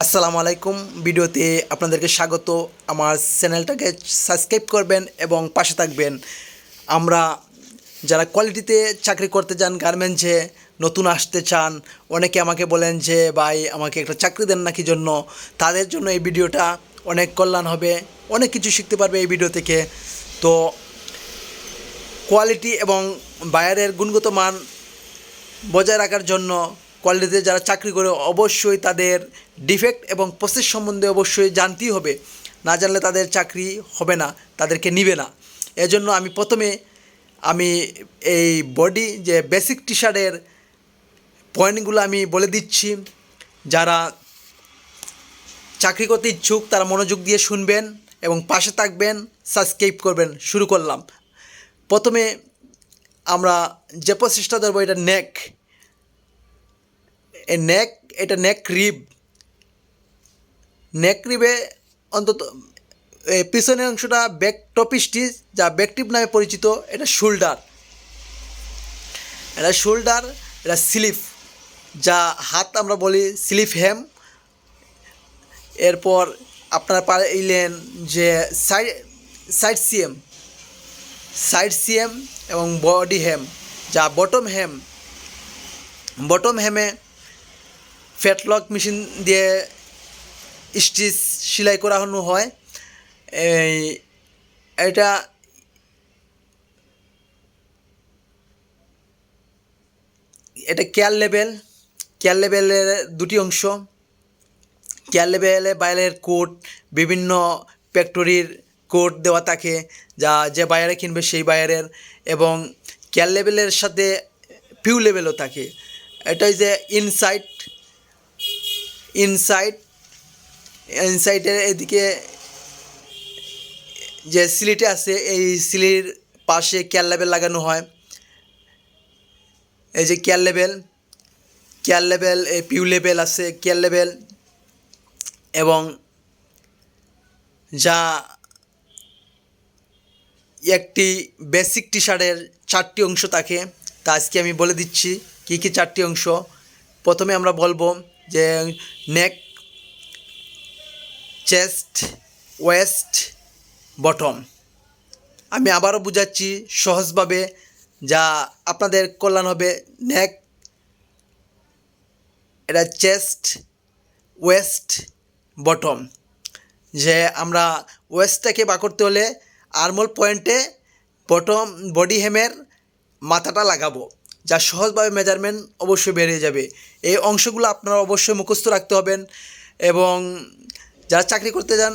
আসসালামু আলাইকুম। ভিডিওতে আপনাদেরকে স্বাগত। আমার চ্যানেলটাকে সাবস্ক্রাইব করবেন এবং পাশে থাকবেন। আমরা যারা কোয়ালিটিতে চাকরি করতে যান গার্মেন্টসে নতুন আসতে চান, অনেকে আমাকে বলেন যে, ভাই, আমাকে একটা চাকরি দেন নাকি জন্য? তাদের জন্য এই ভিডিওটা অনেক কল্যাণ হবে। অনেক কিছু শিখতে পারবে এই ভিডিও থেকে। তো কোয়ালিটি এবং বায়ারের গুণগত মান বজায় রাখার জন্য কোয়ালিটিতে যারা চাকরি করে অবশ্যই তাদের ডিফেক্ট এবং প্রসেস সম্বন্ধে অবশ্যই জানতেই হবে। না জানলে তাদের চাকরি হবে না, তাদেরকে নিবে না। এজন্য আমি প্রথমে আমি এই বডি যে বেসিক টি শার্টের পয়েন্টগুলো আমি বলে দিচ্ছি। যারা চাকরি করতে ইচ্ছুক তারা মনোযোগ দিয়ে শুনবেন এবং পাশে থাকবেন সাবস্ক্রাইব করবেন, শুরু করলাম। প্রথমে আমরা যে প্রসেসটা ধরবো, এটা নেক নেক এটা নেক রিব নেক রিবে অন্তত পিছনের অংশটা ব্যাক টপ স্টিচ যা ব্যাক টিপ নামে পরিচিত, এটা শোল্ডার এটা শোল্ডার এটা স্লিপ যা হাত আমরা বলি স্লিপ হ্যাম এরপর আপনারা পাইলেন যে side side CM side CM এবং বডি হ্যাম যা বটম হ্যাম বটম হ্যামে ফ্যাটলক মেশিন দিয়ে স্টিচ সেলাই করানো হয়। এই, এটা এটা কেয়ার লেভেল কেয়ার লেভেলের দুটি অংশ। কেয়ার লেভেলে বাইরের কোট, বিভিন্ন ফ্যাক্টরির কোড দেওয়া থাকে, যা যে বায়ারে কিনবে সেই বায়ারের, এবং কেয়ার লেভেলের সাথে ফিউ লেভেলও থাকে। এটাই যে ইনসাইট ইনসাইড ইনসাইডের এদিকে যে সিলিটা আছে, এই সিলির পাশে কেয়ার লেভেল লাগানো হয়। এই যে কেয়ার লেভেল কেয়ার লেভেল এই পিউ লেভেল আছে, কেয়ার লেভেল এবং যা একটি বেসিক টি শার্টের চারটি অংশ থাকে। তা আজকে আমি বলে দিচ্ছি, কী কী চারটি অংশ? প্রথমে আমরা বলব যে নেক চেস্ট ওয়েস্ট বটম আমি আবারও বুঝাচ্ছি সহজভাবে যা আপনাদের কল্যাণ হবে। নেক এটা চেস্ট ওয়েস্ট বটম যে আমরা ওয়েস্টটাকে বা করতে হলে আর্মল পয়েন্টে বটম বডি হেমের মাথাটা লাগাবো। যা সহজভাবে মেজারমেন্ট অবশ্যই বেড়ে যাবে। এই অংশগুলো আপনারা অবশ্যই মুখস্থ রাখতে হবেন এবং যারা চাকরি করতে যান